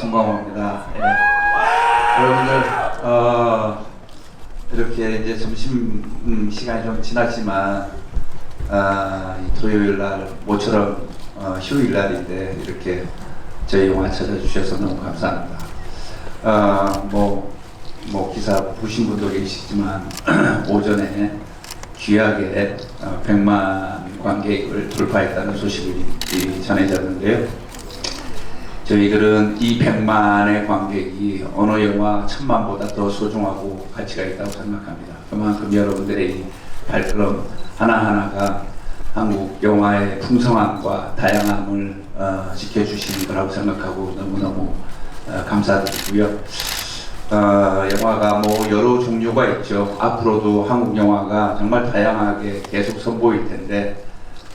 송광호입니다. 예. 여러분들 어, 이렇게 점심 음, 시간이 좀 지났지만 아, 이 토요일 날 모처럼 어, 휴일 날인데 이렇게 저희 영화 찾아주셔서 너무 감사합니다. 어, 뭐, 뭐 기사 보신 분도 계시지만 오전에 귀하게 어, 100만 관객을 돌파했다는 소식이 이- 전해졌는데요. 저희들은 이 100만의 관객이 어느 영화 천만보다 더 소중하고 가치가 있다고 생각합니다. 그만큼 여러분들의 이 발걸음 하나하나가 한국 영화의 풍성함과 다양함을 어, 지켜주시는 거라고 생각하고 너무너무 어, 감사드리고요. 어, 영화가 뭐 여러 종류가 있죠. 앞으로도 한국 영화가 정말 다양하게 계속 선보일 텐데,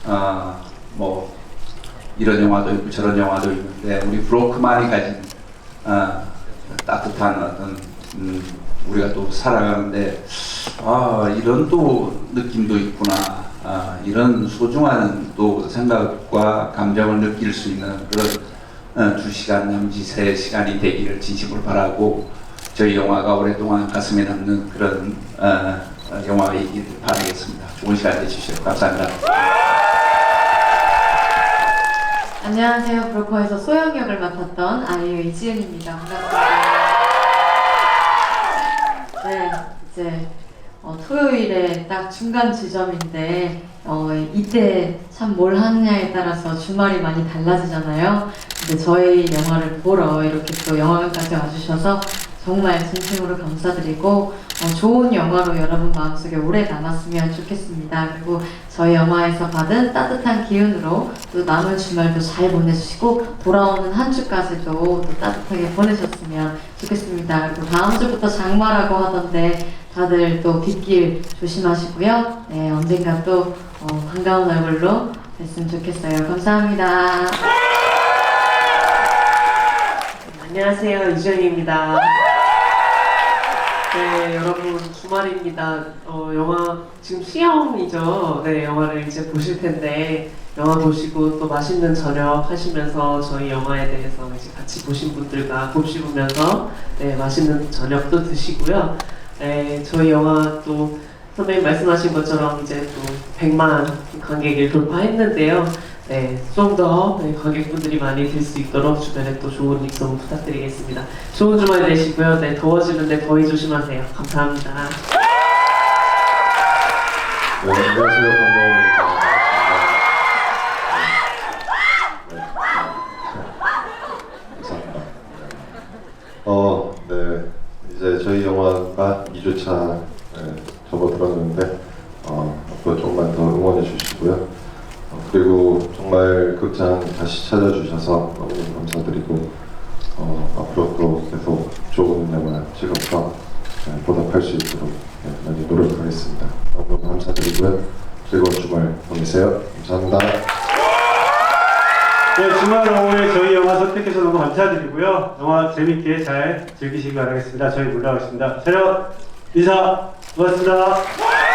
어, 뭐 이런 영화도 있고 저런 영화도 있는데 우리 브로크만이 가진 어, 따뜻한 어떤 음, 우리가 또 살아가는데 아 이런 또 느낌도 있구나 아, 이런 소중한 또 생각과 감정을 느낄 수 있는 그런 어, 두 시간 남짓 세 시간이 되기를 진심으로 바라고 저희 영화가 오랫동안 가슴에 남는 그런 어, 어, 영화이길 바라겠습니다. 좋은 시간 되십시오. 감사합니다. 안녕하세요. 브로커에서 소영 역을 맡았던 아이유 이지은입니다. 반갑습니다. 네, 이제 어, 토요일에 딱 중간 지점인데 어, 이때 참 뭘 하느냐에 따라서 주말이 많이 달라지잖아요. 근데 저희 영화를 보러 이렇게 또 영화관까지 와주셔서 정말 진심으로 감사드리고 어, 좋은 영화로 여러분 마음속에 오래 남았으면 좋겠습니다. 그리고 저희 영화에서 받은 따뜻한 기운으로 또 남은 주말도 잘 보내주시고 돌아오는 한 주까지도 또 따뜻하게 보내셨으면 좋겠습니다. 그리고 다음 주부터 장마라고 하던데 다들 또 빗길 조심하시고요. 네, 언젠가 또 어, 반가운 얼굴로 뵀으면 좋겠어요. 감사합니다. 안녕하세요 이주연입니다. 네 여러분 주말입니다. 어, 영화 지금 시험이죠. 네 영화를 이제 보실 텐데 영화 보시고 또 맛있는 저녁 하시면서 저희 영화에 대해서 이제 같이 보신 분들과 곱씹으면서 네 맛있는 저녁도 드시고요. 네 저희 영화 또 선배님 말씀하신 것처럼 이제 또 100만 관객을 돌파했는데요. 네, 좀 더 관객분들이 많이 들 수 있도록 주변에 또 좋은 입소문 부탁드리겠습니다. 좋은 주말 되시고요. 네, 더워지는데 더위 조심하세요. 감사합니다. 네, 안녕하세요. 반가워입니다. 네. 감사합니다. 어, 네. 이제 저희 영화가 2주차 네, 접어들었는데, 어, 앞으로 조금만 더 응원해 주시고요. 어, 그리고 정말 극장 다시 찾아주셔서 너무 감사드리고, 어, 앞으로 또 계속 좋은 영화 찍어서 네, 보답할 수 있도록 네, 많이 노력하겠습니다. 너무 감사드리고요. 즐거운 주말 보내세요. 감사합니다. 네, 주말 오후에 저희 영화 선택해서 너무 감사드리고요. 영화 재밌게 잘 즐기시기 바라겠습니다. 저희 물러가겠습니다. 차렷 인사 고맙습니다.